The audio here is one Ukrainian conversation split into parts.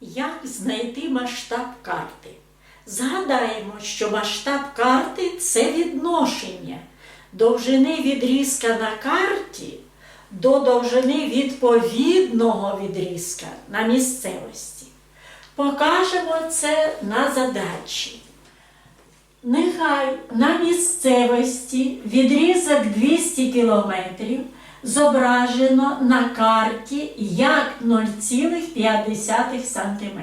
Як знайти масштаб карти? Згадаємо, що масштаб карти це відношення довжини відрізка на карті до довжини відповідного відрізка на місцевості. Покажемо це на задачі. Нехай на місцевості відрізок 200 кілометрів зображено на карті як 0,5 см.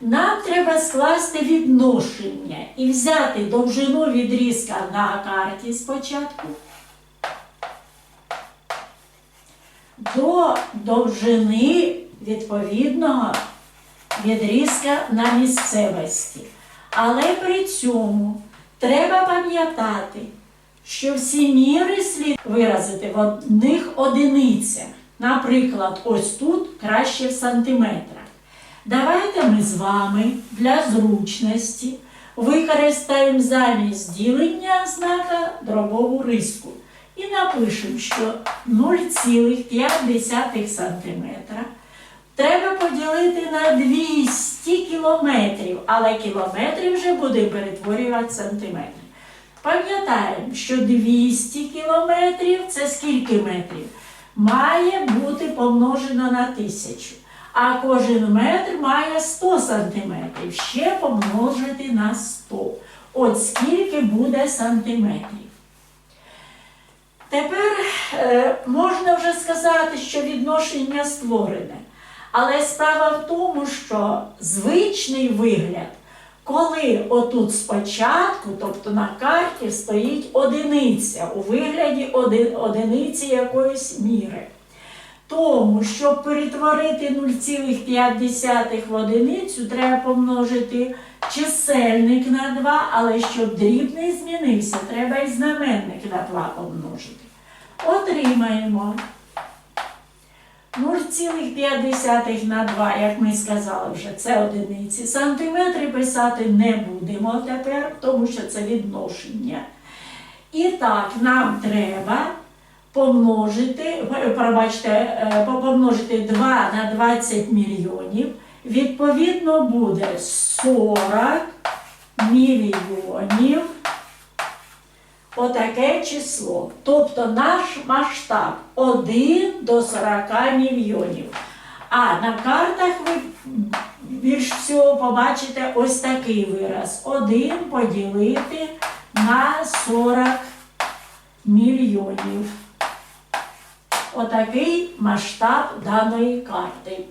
Нам треба скласти відношення і взяти довжину відрізка на карті спочатку до довжини відповідного відрізка на місцевості. Але при цьому треба пам'ятати, що всі міри слід виразити в одних одиницях. Наприклад, ось тут краще в сантиметрах. Давайте ми з вами для зручності використаємо замість ділення знака дробову риску. І напишемо, що 0,5 см треба поділити на 200 кілометрів, але кілометри вже буде перетворювати сантиметри. Пам'ятаємо, що 200 кілометрів це скільки метрів? Має бути помножено на тисячу. А кожен метр має 100 сантиметрів. Ще помножити на 100. От скільки буде сантиметрів. Тепер е, можна вже сказати, що відношення створене. Але справа в тому, що звичний вигляд, коли отут спочатку, тобто на карті, стоїть одиниця у вигляді оди- одиниці якоїсь міри. Тому, щоб перетворити 0,5 в одиницю, треба помножити чисельник на 2, але щоб дрібний змінився, треба і знаменник на 2 помножити. Отримаємо 0,5 на 2, як ми сказали вже, це одиниці. Сантиметри писати не будемо тепер, тому що це відношення. І так, нам треба помножити, пробачте, е, помножити 2 на 20 мільйонів. Відповідно буде 40 мільйонів. Отаке число. Тобто наш масштаб 1 до 40 мільйонів. А на картах ви більш всього побачите ось такий вираз. 1 поділити на 40 мільйонів. Отакий масштаб даної карти.